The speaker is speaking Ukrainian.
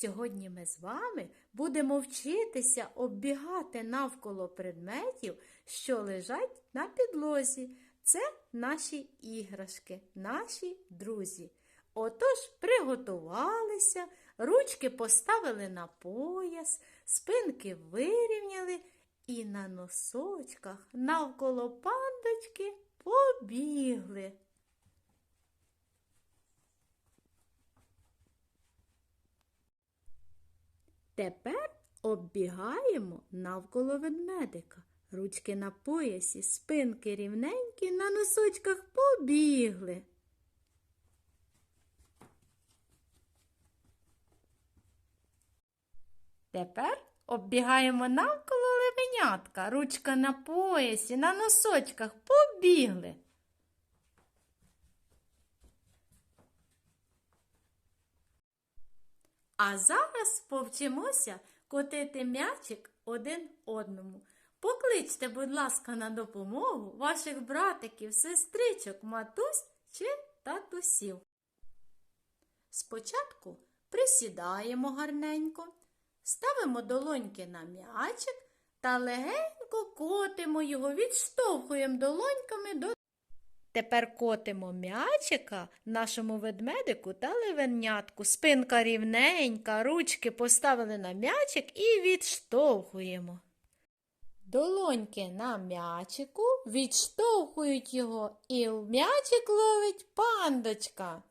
Сьогодні ми з вами будемо вчитися оббігати навколо предметів, що лежать на підлозі. Це наші іграшки, наші друзі. Отож, приготувалися, ручки поставили на пояс, спинки вирівняли і на носочках навколо пандочки побігли. Тепер оббігаємо навколо ведмедика. Ручки на поясі, спинки рівненькі, на носочках побігли. Тепер оббігаємо навколо левенятка. Ручка на поясі, на носочках побігли. А зараз повчимося котити м'ячик один одному. Покличте, будь ласка, на допомогу ваших братиків, сестричок, матусь чи татусів. Спочатку присідаємо гарненько, ставимо долоньки на м'ячик та легенько котимо його, відштовхуємо долоньками до Тепер котимо м'ячика нашому ведмедику та левенятку. Спинка рівненька, ручки поставили на м'ячик і відштовхуємо. Долоньки на м'ячику відштовхують його, і в м'ячик ловить пандочка.